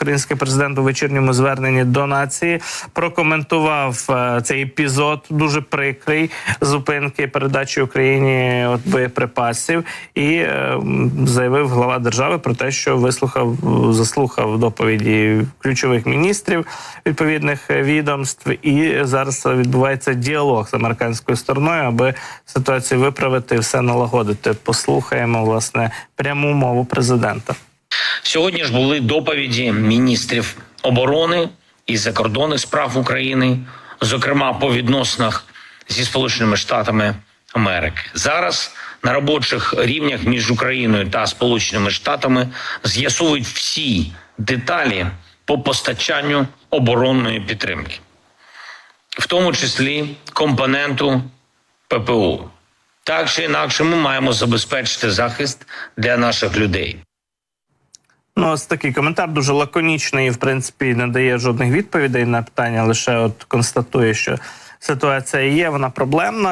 український президент у вечірньому зверненні до нації прокоментував е, цей епізод дуже прикрий зупинки передачі Україні от боєприпасів і е, заявив глава держави про те, що вислухав, заслухав доповіді ключових міністрів відповідних е, відомств, і зараз відбувається діалог з американською стороною, аби ситуацію виправити і все налагодити. Послухаємо власне пряму мову президента. Сьогодні ж були доповіді міністрів оборони і закордонних справ України, зокрема по відносинах зі Сполученими Штатами Америки. Зараз на робочих рівнях між Україною та Сполученими Штатами з'ясовують всі деталі по постачанню оборонної підтримки, в тому числі компоненту ППО. Так чи інакше, ми маємо забезпечити захист для наших людей. Ну, ось такий коментар дуже лаконічний і, в принципі, не дає жодних відповідей на питання, лише от констатує, що ситуація є, вона проблемна.